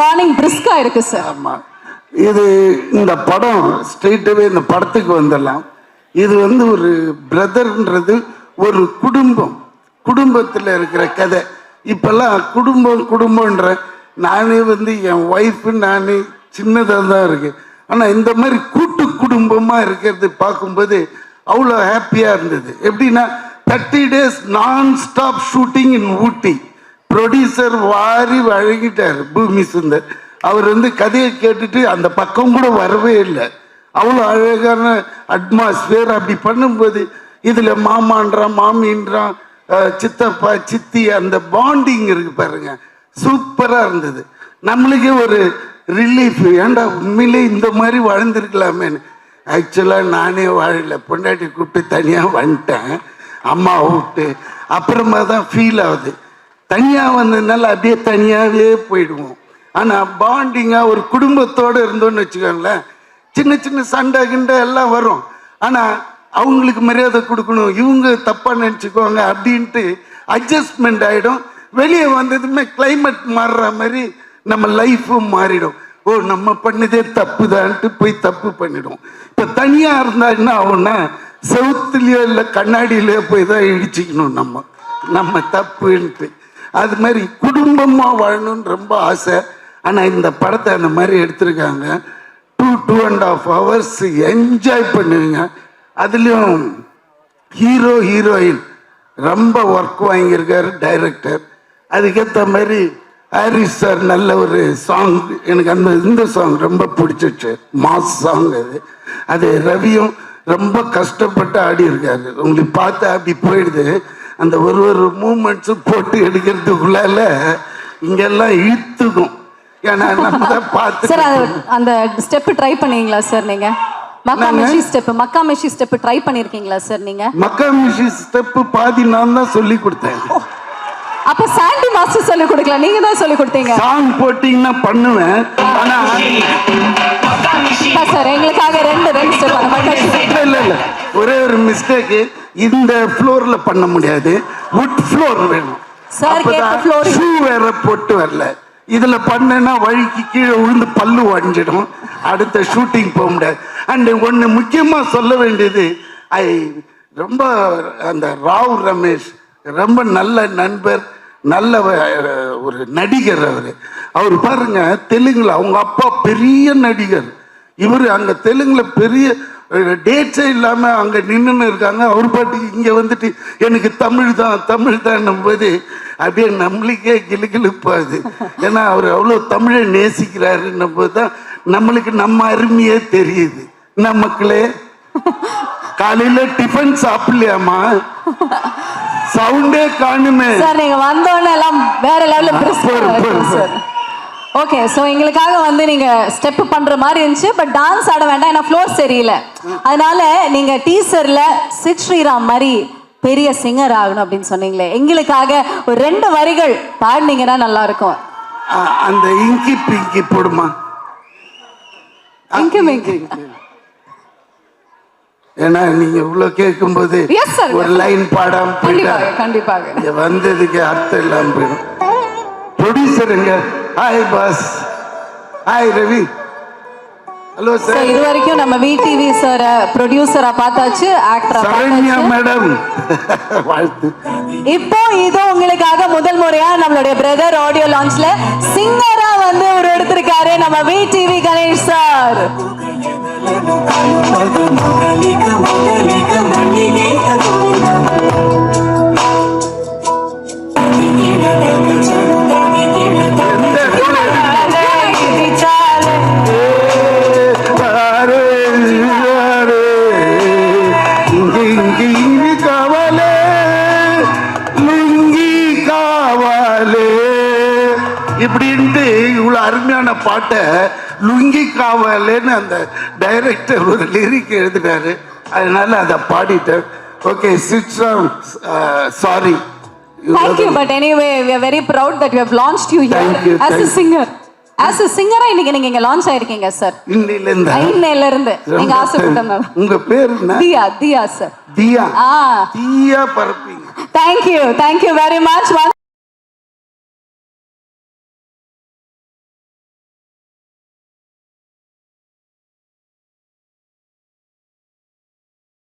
Morning பிரிஸ்கா இருக்கு sir ஆமா. இது இந்த படம் ஸ்ட்ரெயிட்டாகவே இந்த படத்துக்கு வந்துடலாம். இது வந்து ஒரு பிரதர்ன்றது ஒரு குடும்பம். குடும்பத்தில் இருக்கிற கதை. இப்போல்லாம் குடும்பம் குடும்பன்ற நானே வந்து என் ஒய்ஃபு நானே சின்னதாக தான் இருக்குது ஆனால் இந்த மாதிரி கூட்டு குடும்பமாக இருக்கிறது பார்க்கும்போது அவ்வளோ ஹாப்பியாக இருந்தது. எப்படின்னா தேர்ட்டி டேஸ் நான் stop shooting in Ooty. Producer வாரி வழங்கிட்டார் பூமி சுந்தர். அவர் வந்து கதையை கேட்டுட்டு அந்த பக்கம் கூட வரவே இல்லை. அவ்வளோ அழகான அட்மாஸ்பியர் அப்படி பண்ணும்போது இதில் மாமான்றான் மாமின்றான் சித்தப்பா சித்தி அந்த பாண்டிங் இருக்கு பாருங்க. சூப்பராக இருந்தது. நம்மளுக்கே ஒரு ரிலீஃப் ஏன்டா உண்மையிலே இந்த மாதிரி வாழ்ந்துருக்கலாமேன்னு. ஆக்சுவலாக நானே வாழல. பொண்டாட்டி கூப்பிட்டு தனியாக வந்துட்டேன். அம்மா விட்டு. அப்புறமா தான் ஃபீல் ஆகுது. தனியாக வந்ததுனால அப்படியே தனியாகவே போயிடுவோம். ஆனால் பாண்டிங்காக ஒரு குடும்பத்தோடு இருந்தோம்னு வச்சுக்கோங்களேன் சின்ன சின்ன சண்டை கிண்டை எல்லாம் வரும். ஆனால் அவங்களுக்கு மரியாதை கொடுக்கணும் இவங்க தப்பாக நினச்சிக்குவாங்க அப்படின்ட்டு அட்ஜஸ்ட்மெண்ட் ஆகிடும் வெளியே வந்ததுமே கிளைமேட் மாறுற மாதிரி நம்ம லைஃப்பும் மாறிடும். ஓ நம்ம பண்ணதே தப்பு தான்ட்டு போய் தப்பு பண்ணிடும். இப்போ தனியாக இருந்தால் என்ன ஆகும்னா செவுத்துலேயோ இல்லை கண்ணாடியிலையோ போய் தான் இடிச்சிக்கணும் நம்ம. நம்ம தப்புன்ட்டு. அது மாதிரி குடும்பமாக வாழணும்னு ரொம்ப ஆசை. ஆனால் இந்த படத்தை அந்த மாதிரி எடுத்திருக்காங்க. Two two and half hours enjoy பண்ணுவீங்க. அதுலேயும் ஹீரோ ஹீரோயின் ரொம்ப ஒர்க் வாங்கியிருக்காரு டைரக்டர் அதுக்கேற்ற மாதிரி ஹாரிஸ் சார் நல்ல ஒரு சாங் எனக்கு அந்த இந்த சாங் ரொம்ப பிடிச்சிச்சு மாஸ் சாங் அது. அது ரவியும் ரொம்ப கஷ்டப்பட்டு ஆடி இருக்காரு உங்களுக்கு பார்த்தா அப்படி போயிடுது அந்த ஒரு ஒரு மூமெண்ட்ஸும் போட்டு எடுக்கிறதுக்குள்ளால இங்கெல்லாம் இழுத்துக்கும். ஏன்னா நம்ம தான் பார்த்து சார் அந்த ஸ்டெப் ட்ரை பண்ணீங்களா சார் நீங்க? மக்கா மெஷி ஸ்டெப் மக்கா மெஷி ஸ்டெப் ட்ரை பண்ணிருக்கீங்களா சார் நீங்க? மக்கா மிஷி ஸ்டெப்பு பாதி நான் தான் சொல்லி கொடுத்தேன். அப்ப சாண்டி மாஸ்டர் சொல்லி கொடுக்கல நீங்க தான் சொல்லி கொடுத்தீங்க? சாங் போட்டிங்கன்னா பண்ணுவேன் ஆனா சார் எங்களுக்காக ரெண்டு ரெண்டு ஸ்டெப் இல்ல. ஒரே ஒரு மிஸ்டேக் இந்த ஃப்ளோர்ல பண்ண முடியாது. வுட் ஃப்ளோர் வேணும். Floor. ஷூ வேற போட்டு வரல. இதுல பண்ணேன்னா வழிக்கு கீழே விழுந்து பல்லு உடஞ்சிடும். அடுத்த ஷூட்டிங் போக முடியாது. அண்ட் ஒன்று முக்கியமா சொல்ல வேண்டியது ஐ ரொம்ப அந்த ராவ் ரமேஷ் ரொம்ப நல்ல நண்பர் நல்ல ஒரு நடிகர் அவர். அவர் பாருங்க தெலுங்குல அவங்க அப்பா பெரிய நடிகர். இவர் அங்க தெலுங்குல பெரிய டேட்ஸே இல்லாம அங்க நின்னுன்னு இருக்காங்க. அவர் பாட்டுக்கு இங்க வந்துட்டு எனக்கு தமிழ் தான் தமிழ் தான் போது அப்படியே நம்மளுக்கே கிளுகிழுப்பாது ஏன்னா அவர் அவ்வளோ தமிழை நேசிக்கிறாருன்னும் போது தான் நம்மளுக்கு நம்ம அருமையே தெரியுது. நமக்களே காலையில டிஃபன் சாப்பிடலையாமா சவுண்டே காணுமே. சார் நீங்க வந்தோடனே எல்லாம் வேற லெவல்ல ஓகே ஸோ எங்களுக்காக வந்து நீங்க ஸ்டெப் பண்ற மாதிரி இருந்துச்சு பட் டான்ஸ் ஆட வேண்டாம் ஏன்னா ஃப்ளோர் சரியில்லை. அதனால நீங்க டீசர்ல சித் ஸ்ரீராம் மாதிரி பெரிய சிங்கர் ஆகணும் அப்படின்னு சொன்னீங்களே. எங்களுக்காக ஒரு ரெண்டு வரிகள் பாடினீங்கன்னா நல்லா இருக்கும் அந்த இங்கி பிங்கி போடுமா? இங்கி பிங்கி. ஏன்னா நீங்க இவ்வளவு கேட்கும்போது Yes, sir. ஒரு லைன் பாடாம போயிட்டா கண்டிப்பாக. வந்ததுக்கு அர்த்தம் இல்லாம போயிடும். ப்ரொடியூசருங்க hi boss hi Ravi hello sir இது வரைக்கும் நம்ம விடிவி சார் ப்ரொடியூசரா பார்த்தாச்சு ஆக்டரா சரண்யா மேடம். வாழ்த்து. இப்போ இது உங்களுக்காக முதல் முறையா நம்மளுடைய பிரதர் ஆடியோ லான்ச்ல சிங்கரா வந்து ஒரு எடுத்திருக்காரு நம்ம வி டிவி கணேஷ் சார் இப்படின்ட்டு இவ்வளவு அருமையான பாட்டை லுங்கி காவலேன்னு அந்த டைரக்டர் ஒரு லிரிக் எழுதினாரு. அதனால அதை பாடிட்டேன். Okay சிட்ஸாம் sorry Thank you, but anyway, we are very proud that we have launched you here Thank you, as a thank you. singer. As a singer இன்னைக்கு நீங்க இங்க லான்ச் ஆயிருக்கீங்க சார் இன்னில இருந்தா ஐநேல இருந்து நீங்க ஆசைப்பட்டனால உங்க பேர் என்ன? தியா தியா சார் தியா. ஆ. தீயா பரப்பீங்க. Thank you thank you very much